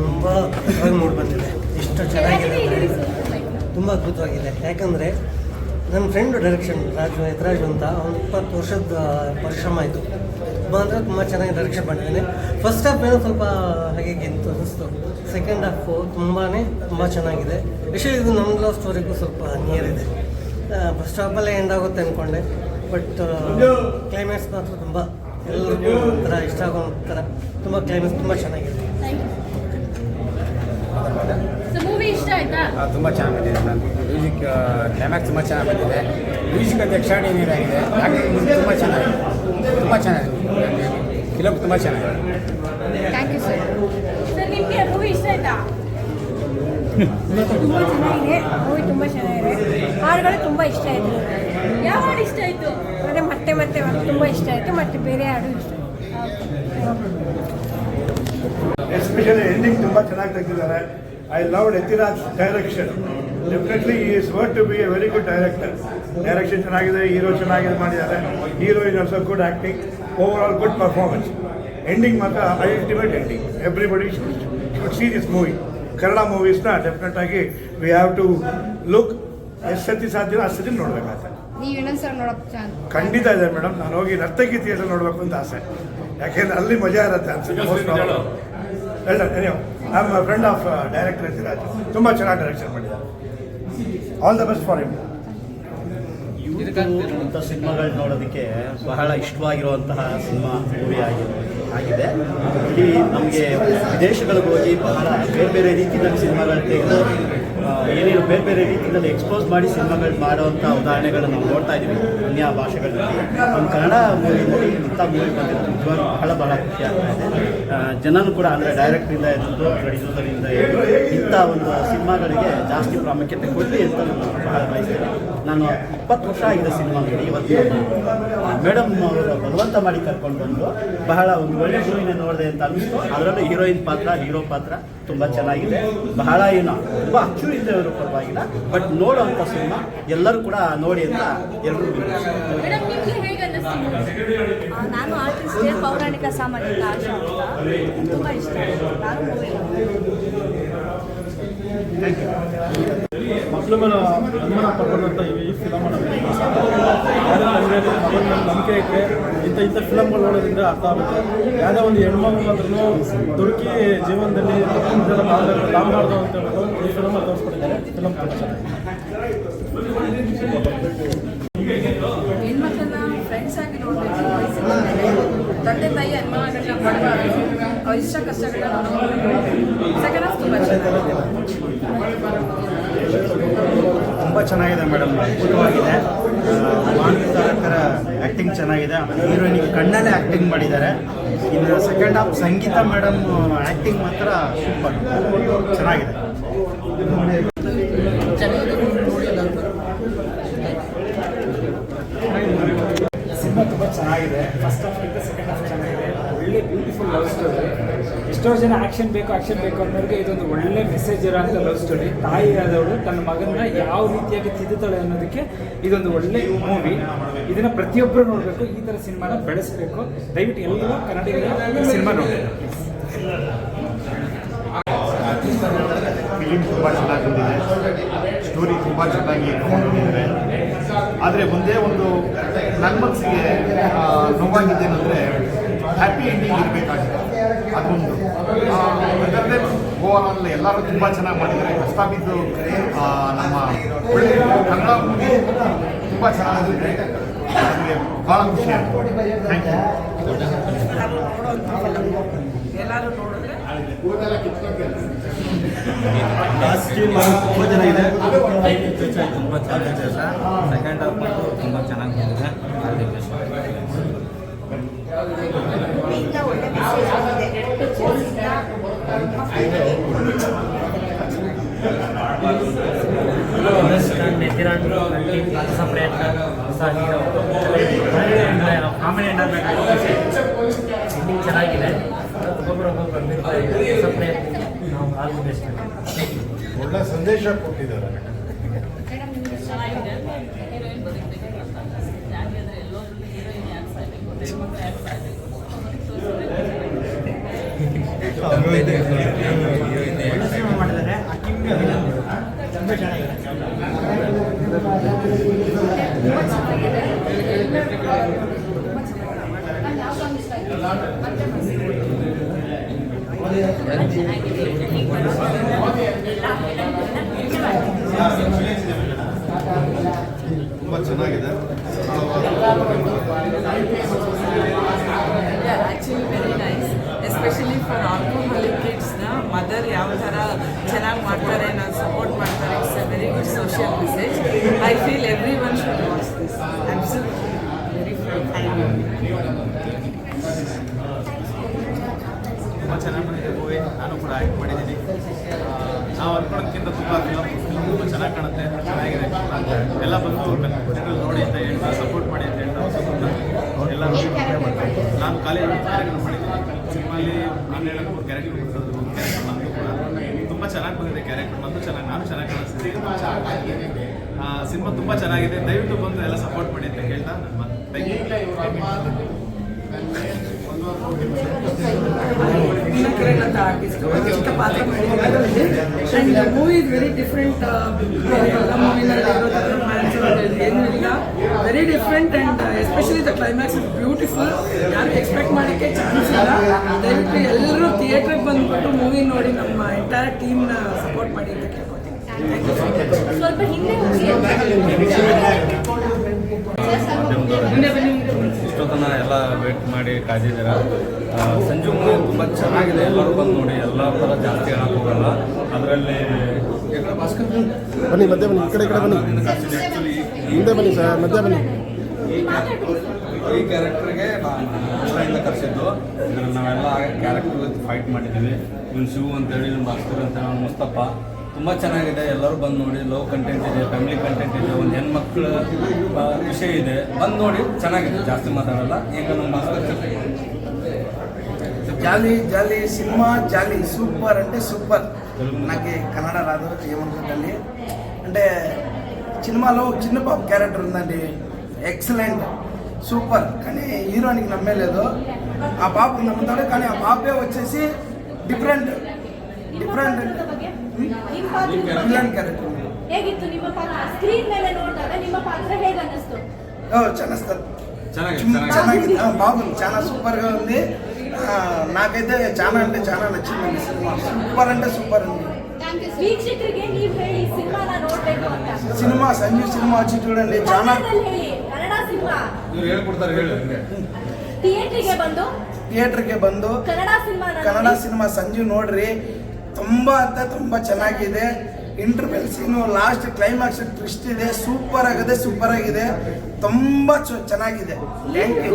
ತುಂಬ ಮೂಡಿ ಬಂದಿದೆ. ಇಷ್ಟು ಚೆನ್ನಾಗಿದೆ ತುಂಬ ಅದ್ಭುತವಾಗಿದೆ. ಯಾಕಂದರೆ ನನ್ನ ಫ್ರೆಂಡ್ ಡೈರೆಕ್ಷನ್ ರಾಜು, ಯತ್ರಾಜು ಅಂತ ಅವ್ನು ಇಪ್ಪತ್ತು ವರ್ಷದ ಪರಿಶ್ರಮ ಆಯಿತು ತುಂಬ ಅಂದರೆ ತುಂಬ ಚೆನ್ನಾಗಿ ಡೈರೆಕ್ಷನ್ ಮಾಡಿದ್ದಾನೆ. ಫಸ್ಟ್ ಹಾಫ್ ಏನೋ ಸ್ವಲ್ಪ ಹಾಗೆ ಗೆಂತು ಅನಿಸ್ತು. ಸೆಕೆಂಡ್ ಹಾಫು ತುಂಬಾ ತುಂಬ ಚೆನ್ನಾಗಿದೆ. ವಿಷಯ ಇದು ನಮ್ಮ ಲವ್ ಸ್ಟೋರಿಗೂ ಸ್ವಲ್ಪ ನಿಯರ್ ಇದೆ. ಫಸ್ಟ್ ಹಾಫಲ್ಲೇ ಎಂಡ್ ಆಗುತ್ತೆ ಅಂದ್ಕೊಂಡೆ ಬಟ್ ಕ್ಲೈಮ್ಯಾಕ್ಸ್ ಮಾತ್ರ ತುಂಬ ಎಲ್ಲರಿಗೂ ಒಂಥರ ಇಷ್ಟ ಆಗೋ ಥರ ತುಂಬ ಕ್ಲೈಮ್ಯಾಕ್ಸ್ ತುಂಬ ಚೆನ್ನಾಗಿದೆ ಸೊ ಮೂವಿ ಇಷ್ಟ ಆಯ್ತಾ ತುಂಬ ಚೆನ್ನಾಗಿ ಬಂದಿದೆ ಮ್ಯೂಸಿಕ್ ಕ್ಲೈಮ್ಯಾಕ್ಸ್ ತುಂಬ ಚೆನ್ನಾಗಿ ಬಂದಿದೆ. ಮ್ಯೂಸಿಕ್ ಅಂತ ಎಕ್ಸ್ಟ್ರಾಡಿನರಿ ಆಗಿದೆ. ಆ್ಯಕ್ಟಿಂಗ್ ತುಂಬ ಚೆನ್ನಾಗಿದೆ. ತುಂಬ ಚೆನ್ನಾಗಿದೆ. ಫಿಲಮ್ ತುಂಬ ಚೆನ್ನಾಗಿದೆ. ಥ್ಯಾಂಕ್ ಯು ಸರ್ ಸರ್ ನಿಮಗೆ ಮೂವಿ ಇಷ್ಟ ಆಯ್ತಾ? ತುಂಬ ಚೆನ್ನಾಗಿದೆ. ಮೂವಿ ತುಂಬ ಚೆನ್ನಾಗಿದೆ. ಹಾಡುಗಳು ತುಂಬ ಇಷ್ಟ ಆಯಿತು. ಯಾವ ಹಾಡು ಇಷ್ಟ ಆಯ್ತು? ಅದೇ ಮತ್ತೆ ಮತ್ತೆ ಮತ್ತೆ ತುಂಬ ಇಷ್ಟ ಆಯಿತು. ಮತ್ತೆ ಬೇರೆ ಹಾಡು ಇಷ್ಟ ಎಸ್ಪೆಷಲಿ ಎಂಡಿಂಗ್ ತುಂಬ ಚೆನ್ನಾಗಿ ತೆಗೆದಿದ್ದಾರೆ. I love Yatiraj direction definitely is worth to be a very good director direction ಚೆನ್ನಾಗಿದೆ ಹೀರೋ ಚೆನ್ನಾಗಿದೆ ಮಾಡಿದ್ದಾರೆ. Hero is also good acting overall good performance ending ಮಾತ್ರ ultimate ending everybody should see this movie Kannada ಮೂವೀಸ್ನ definite ಆಗಿ we have to look ಎಷ್ಟು ಸತಿ ಸಾಧ್ಯ ಅಷ್ಟು ಸತಿ ಖಂಡಿತ ಇದೆ ಮೇಡಮ್. ನಾನು ಹೋಗಿ ನರ್ತಕಿ ಥಿಯೇಟರ್ ನೋಡಬೇಕು ಅಂತ ಆಸೆ. ಯಾಕೆಂದ್ರೆ ಅಲ್ಲಿ ಮಜಾ ಇರುತ್ತೆ ಅನ್ಸುತ್ತೆ ನಮ್ಮ ಫ್ರೆಂಡ್ ಆಫ್ ಡೈರೆಕ್ಟರ್ ಸಿರಾಜ್ ತುಂಬ ಚೆನ್ನಾಗಿ ಡೈರೆಕ್ಷನ್ ಮಾಡಿದ್ದಾರೆ. All the best for him ಇಂಥ ಸಿನಿಮಾಗಳು ನೋಡೋದಕ್ಕೆ ಬಹಳ ಇಷ್ಟವಾಗಿರುವಂತಹ ಸಿನಿಮಾ ಮೂವಿ ಆಗಿದೆ ಆಗಿದೆ. ಇಲ್ಲಿ ನಮಗೆ ವಿದೇಶಗಳಿಗೆ ಹೋಗಿ ಬಹಳ ಬೇರೆ ಬೇರೆ ರೀತಿಯಲ್ಲಿ ಸಿನಿಮಾಗಳು ತೆಗೆದು ಏನೇನು ಬೇರೆ ಬೇರೆ ರೀತಿಯಲ್ಲಿ ಎಕ್ಸ್ಪೋಸ್ ಮಾಡಿ ಸಿನಿಮಾಗಳು ಮಾಡುವಂಥ ಉದಾಹರಣೆಗಳನ್ನು ನಾವು ನೋಡ್ತಾ ಇದ್ದೀವಿ ಅನ್ಯ ಭಾಷೆಗಳಲ್ಲಿ. ನಮ್ಮ ಕನ್ನಡ ಮೂವಿನಲ್ಲಿ ಇಂಥ ಮೂವಿ ಬಂದಿರೋದು ಬಹಳ ಬಹಳ ಖುಷಿ ಆಗ್ತಾ ಇದೆ. ಜನನು ಜನನೂ ಕೂಡ ಅಂದರೆ ಡೈರೆಕ್ಟ್ರಿಂದ ಇರ್ಬೋದು ಪ್ರೊಡ್ಯೂಸರಿಂದ ಇರ್ಬೋದು ಇಂಥ ಒಂದು ಸಿನಿಮಾಗಳಿಗೆ ಜಾಸ್ತಿ ಪ್ರಾಮುಖ್ಯತೆ ಕೊಡಲಿ ಅಂತ ನಾನು ಬಹಳ ಬಯಸ್ತೇನೆ ನಾನು ಇಪ್ಪತ್ತು ವರ್ಷ ಆಗಿದೆ ಸಿನಿಮಾ ನೋಡಿ, ಇವತ್ತು ಮೇಡಮ್ ಅವರು ಬಲವಂತ ಮಾಡಿ ಕರ್ಕೊಂಡು ಬಂದು ಬಹಳ ಒಂದು ಒಳ್ಳೆ ಮೂವಿನ ನೋಡಿದೆ ಅಂತ ಅನ್ನಿಸ್ತು. ಅದರಲ್ಲೂ ಹೀರೋಯಿನ್ ಪಾತ್ರ, ಹೀರೋ ಪಾತ್ರ ತುಂಬ ಚೆನ್ನಾಗಿದೆ. ಬಹಳ ಏನು, ತುಂಬ ಅಚ್ಚು ಇಲ್ಲದೆ ಇರೋ ಪರವಾಗಿಲ್ಲ. ಬಟ್ ನೋಡುವಂಥ ಸಿನಿಮಾ ಎಲ್ಲರೂ ಕೂಡ ನೋಡಿ ಅಂತ ಎಲ್ಲರೂ ಮೇಡಮ್ ನಿಮ್ಗೆ ಹೇಗೆ ಅನ್ನಿಸ್ತು ನಾನು ಆರ್ಟಿಸ್ಟ್ ಪೌರಾಣಿಕ ಸಾಮಾಜಿಕ ಆಶಾ ಅಂತ ತುಂಬ ಇಷ್ಟ. ನಾನು ಮೇಲೆ ಅನುಮಾನ ಪಡ್ಕೊಂಡಂಥ ಈ ಫಿಲಮನ್ನು ಯಾರು ನಂಬಿಕೆ ಇಟ್ಟರೆ ಇಂಥ ಇಂಥ ಫಿಲಮ್ಗಳು ನೋಡೋದ್ರಿಂದ ಅರ್ಥ ಆಗುತ್ತೆ. ಯಾವುದೇ ಒಂದು ಹೆಣ್ಮಗು ತುರ್ಕಿ ಜೀವನದಲ್ಲಿ ಮಾಡಬಾರ್ದು ಅಂತ ಹೇಳೋದು ಈ ಫಿಲಮ್ ತೋರಿಸ್ಕೊಟ್ಟಿದ್ದಾರೆ. ಫಿಲಮ್ ಫ್ರೆಂಡ್ಸ್ ಆಗಿ ತಂದೆ ತಾಯಿ ಅನುಮಾನಗಳನ್ನ ಪಡಬಾರ್ದು. ಅವ್ರ ಇಷ್ಟ ಕಷ್ಟಗಳನ್ನ ಸೆಕೆಂಡ್ ಚೆನ್ನಾಗಿದೆ ಚೆನ್ನಾಗಿದೆ ಮೇಡಮ್. ಅದ್ಭುತವಾಗಿದೆ. ಮಾನವಿಕರ ಆ್ಯಕ್ಟಿಂಗ್ ಚೆನ್ನಾಗಿದೆ. ಹೀರೋಯಿನ್ ಹೀರೋಯಿನಿಗೆ ಕಣ್ಣಲ್ಲೇ ಆ್ಯಕ್ಟಿಂಗ್ ಮಾಡಿದ್ದಾರೆ. ಇನ್ನು second half Sangeetha madam acting ಮಾತ್ರ ಸೂಪರ್ ಚೆನ್ನಾಗಿದೆ. ಸಿನಿಮಾ ತುಂಬ ಚೆನ್ನಾಗಿದೆ. ಫಸ್ಟ್ ಹಾಫ್ ಸೆಕೆಂಡ್ ಹಾಫ್ ಚೆನ್ನಾಗಿದೆ. ಒಳ್ಳೆ ಬ್ಯೂಟಿಫುಲ್ ಲವ್ ಸ್ಟೋರಿ ಎಷ್ಟೋ ಜನ ಆ್ಯಕ್ಷನ್ ಬೇಕು ಆಕ್ಷನ್ ಬೇಕು ಅನ್ನೋರಿಗೆ ಇದೊಂದು ಒಳ್ಳೆ ಮೆಸೇಜ್ ಇರೋಂಥ ಲವ್ ಸ್ಟೋರಿ ತಾಯಿ ಆದವಳು ತನ್ನ ಮಗನ ಯಾವ ರೀತಿಯಾಗಿ ತಿದ್ದುತ್ತಾಳೆ ಅನ್ನೋದಕ್ಕೆ ಇದೊಂದು ಒಳ್ಳೆ ಮೂವಿ ಇದನ್ನು ಪ್ರತಿಯೊಬ್ಬರು ನೋಡಬೇಕು, ಈ ಥರ ಸಿನಿಮಾನ ಬೆಳೆಸಬೇಕು. ದಯವಿಟ್ಟು ಎಲ್ಲರೂ ಕನ್ನಡಿಗರ ಸಿನಿಮಾ ನೋಡಬೇಕು ತುಂಬ ಚೆನ್ನಾಗಿ ಬಂದಿದೆ ಸ್ಟೋರಿ ತುಂಬ ಚೆನ್ನಾಗಿ ಆದರೆ ಒಂದೇ ಒಂದು ನನ್ನ ಮನಸ್ಸಿಗೆ ನೋವಾಗಿದ್ದೇನೆಂದರೆ ಹ್ಯಾಪಿ ಎಂಡಿಂಗ್ ಇರಬೇಕಾಗಿದೆ. ಅದೊಂದು. ಅದಲ್ಲದೆ ಗೋವಾ ಎಲ್ಲರೂ ತುಂಬ ಚೆನ್ನಾಗಿ ಮಾಡಿದ್ದಾರೆ. ಕಷ್ಟ ಬಿದ್ದು ನಮ್ಮ ಒಳ್ಳೆ ಕನ್ನಡ ಮೂವಿ ತುಂಬ ಚೆನ್ನಾಗಿದೆ. ನನಗೆ ಭಾಳ ಖುಷಿ ಆಗ್ತದೆ ಥ್ಯಾಂಕ್ ಯು ಇದೆ ತುಂಬ ಚೆನ್ನಾಗಿದೆ ತುಂಬ ಸೆಕೆಂಡ್ ಹಾಫ್ ತುಂಬ ಚೆನ್ನಾಗಿ ಬಂದಿದೆ. ಹೊಸ ಹೀರೋ. ಕಾಮಿಡಿ ಎಂಡಿಂಗ್ ಚೆನ್ನಾಗಿದೆ. ಒಬ್ಬೊಬ್ಬರು ಒಬ್ಬೊಬ್ಬರು ಬಂದಿರ್ತಾ ಇದೆ. ಹೊಸ ಪ್ರಯತ್ನ ನಾವು ಆಲ್ ದಿ ಬೆಸ್ಟ್. ಒಳ್ಳೆ ಸಂದೇಶ ಕೊಟ್ಟಿದ್ದಾರೆ. ಮೇಡಮ್ ನಿಮ್ಗೆ ಚೆನ್ನಾಗಿದೆ ಹೀರೋಯಿನ್ ಬದುಕಬೇಕು ಅಂತ ಯಾಕೆಂದ್ರೆ ಎಲ್ಲೋದ್ರಲ್ಲಿ ಹೀರೋಯಿನ್ ಯಾಕೆ ಸಾಯ್ಬೇಕು ಹೆಣ್ಮಕ್ಳು ಯಾಕೆ ಸಾಯ್ಬೇಕು ಹೌದು. ತುಂಬ ಚೆನ್ನಾಗಿದೆ ಈಗ ಬರೋದ್ರಿಂದ ಎಲ್ಲ ತುಂಬ ಚೆನ್ನಾಗಿದೆ actually very nice especially for alcoholic ಕಿಡ್ಸ್ನ mother ಯಾವ ಥರ ಚೆನ್ನಾಗಿ ಮಾಡ್ತಾರೆ ನಾವು ಸಪೋರ್ಟ್ ಮಾಡ್ತಾರೆ. It's a very good social message I feel everyone should watch this absolutely ತುಂಬ ಚೆನ್ನಾಗಿ ಬಂದಿದೆ ಮೂವಿ ನಾನು ಕೂಡ ಆ್ಯಕ್ಟ್ ಮಾಡಿದ್ದೀನಿ. ನಾವು ಅಂದ್ಕೊಳ್ಳೋದಕ್ಕಿಂತ ತುಂಬ ತುಂಬ ಚೆನ್ನಾಗಿ ಕಾಣುತ್ತೆ. ಚೆನ್ನಾಗಿದೆ. ಎಲ್ಲ ಬಂದು ನೋಡಿ ಅಂತ ಹೇಳ್ತಾ ಸಪೋರ್ಟ್ ಮಾಡಿ ಅಂತ ಹೇಳ್ತಾ ಎಲ್ಲ ನಾನು ಕಾಲೇಜ್ ಕಾರ್ಯಕ್ರಮ ಮಾಡಿದ್ದೀನಿ ಸಿನಿಮಾಲಿ ನಾನು ಹೇಳೋದು ಕ್ಯಾರೆಕ್ಟರ್ ಒಂದು ಕ್ಯಾರೆಕ್ಟರ್ ನಮ್ಮದು ಕೂಡ ತುಂಬ ಚೆನ್ನಾಗಿ ಬಂದಿದೆ ಕ್ಯಾರೆಕ್ಟರ್ ಬಂದು ಚೆನ್ನಾಗಿ ನಾನು ಚೆನ್ನಾಗಿ ಬಂದಿದೆ ಸಿನಿಮಾ ತುಂಬ ಚೆನ್ನಾಗಿದೆ. ದಯವಿಟ್ಟು ಬಂದು ಎಲ್ಲ ಸಪೋರ್ಟ್ ಮಾಡಿ ಅಂತ ಹೇಳ್ತಾ ನನ್ನ ಅಂತ ಆರ್ಟಿಸ್ಟ್ ಚಿಕ್ಕ ಪಾತ್ರ ಮೂವಿ ಇಸ್ ವೆರಿ ಡಿಫ್ರೆಂಟ್ ಎಲ್ಲ ಮೂವಿನಲ್ಲಿ ಇರೋ ಥರ ಏನೂ very different and especially the climax is beautiful ಯಾರು ಎಕ್ಸ್ಪೆಕ್ಟ್ ಮಾಡೋಕ್ಕೆ ಚಾನ್ಸ್ ಇಲ್ಲ ದಯವಿಟ್ಟು ಎಲ್ಲರೂ ಥಿಯೇಟ್ರಿಗೆ ಬಂದುಬಿಟ್ಟು ಮೂವಿ ನೋಡಿ ನಮ್ಮ ಎಂಟೈರ್ ಟೀಮ್ನ ಸಪೋರ್ಟ್ ಮಾಡಿ ಅಂತ ಕೇಳ್ಕೊತೀನಿ ಸ್ವಲ್ಪ ಹಿಂದೆ ಇಷ್ಟೊತ್ತನ ಎಲ್ಲ ವೇಟ್ ಮಾಡಿ ಕಾದಿದ್ದೀರ? ಸಂಜು ಮೂವಿ ತುಂಬ ಚೆನ್ನಾಗಿದೆ. ಎಲ್ಲರೂ ಬಂದು ನೋಡಿ ಎಲ್ಲ ಥರ ಜಾಸ್ತಿ ಹೇಳಕ್ ಹೋಗಲ್ಲ. ಅದರಲ್ಲಿ ಬನ್ನಿ ಮಧ್ಯೆ ಬನ್ನಿ ಈ ಕಡೆ ಈ ಕಡೆ ಬನ್ನಿ. ಮುಂದೆ ಬನ್ನಿ ಸರ್ ಮಧ್ಯೆ ಬನ್ನಿ. ಈ ಕ್ಯಾರೆಕ್ಟರ್ಗೆ ಎಲ್ಲ ಕರೆಸಿದ್ದು. ಇದ್ರಲ್ಲಿ ನಾವೆಲ್ಲ ಕ್ಯಾರೆಕ್ಟರ್ ಫೈಟ್ ಮಾಡಿದ್ದೀವಿ. ಇವ್ನು ಶಿವು ಅಂತೇಳಿ ನಮ್ಮ ಭಾಸ್ಕರ್ ಅಂತ ಮುಸ್ತಪ್ಪ ತುಂಬ ಚೆನ್ನಾಗಿದೆ ಎಲ್ಲರೂ ಬಂದು ನೋಡಿ ಲವ್ ಕಂಟೆಂಟ್ ಇದೆ ಫ್ಯಾಮಿಲಿ ಕಂಟೆಂಟ್ ಇದೆ ಒಂದು ಹೆಣ್ಮಕ್ಳ ಆ, ವಿಷಯ ಇದೆ ಬಂದು ನೋಡಿ ಚೆನ್ನಾಗಿದೆ ಜಾಸ್ತಿ ಮಾತಾಡಲ್ಲ ಈಗ ನಮ್ಮ ಭಾಸ್ಕರ್ ಜೊತೆ jolly jolly cinema jolly super అంటే సూపర్ నాకు కన్నడ రాదు ఏమనుకుంటుంది అంటే సినిమాలో చిన్న పాప క్యారెక్టర్ ఉందండి ఎక్సలెంట్ సూపర్ కానీ హీరోనికి నమ్మేలేదు ఆ పాపకు నమ్ముతాడు కానీ ఆ పాపే వచ్చేసి డిఫరెంట్ డిఫరెంట్ ನಿಮ್ಮ ಪಾತ್ರ విలన్ క్యారెక్టర్ ಹೇಗಿತ್ತು ನಿಮ್ಮ ಪಾತ್ರ ಸ್ಕ್ರೀನ್ ಮೇಲೆ ನೋಡಿದಾಗ ನಿಮ್ಮ ಪಾತ್ರ ಹೇಗೆ ಅನ್ನಿಸ್ತು ಚೆನ್ನಾಗಿ ಚೆನ್ನಾಗಿದೆ ಚೆನ್ನಾಗಿದೆ ಚೆನ್ನಾಗಿದೆ ఆ, బాగుంది చాలా సూపర్గా ఉంది ఆ, నాకైతే చాలా అంటే చాలా నచ్చిందండి సినిమా సూపర్ అంటే సూపర్ ఉంది ವೀಕ್ಷಕರಿಗೆ ನೀವು ಹೇಳಿ ಸಿನಿಮಾನ ನೋಡ್ಬೇಕು ಅಂತ సినిమా సంజీవ్ సినిమా వచ్చి చూడండి చాలా ಕನ್ನಡದಲ್ಲಿ ಹೇಳಿ ಕನ್ನಡ ಸಿನಿಮಾ ಇವ್ರು ಹೇಳ್ಕೊಡ್ತಾರೆ ಹೇಳಿ ಹಂಗೆ ಥಿಯೇಟರ್ಗೆ ಬಂದು ಥಿಯೇಟರ್ಗೆ ಬಂದು ಕನ್ನಡ ಸಿನಿಮಾ ಕನ್ನಡ ಸಿನಿಮಾ ಸಂಜೀವ್ ನೋಡ್ರಿ ತುಂಬಾ ಅಂತ ತುಂಬಾ ಚೆನ್ನಾಗಿದೆ. Interval scene last climax twist ಇದೆ. ಸೂಪರ್ ಆಗಿದೆ ಸೂಪರ್ ಆಗಿದೆ. ತುಂಬಾ ಚೆನ್ನಾಗಿದೆ. Thank you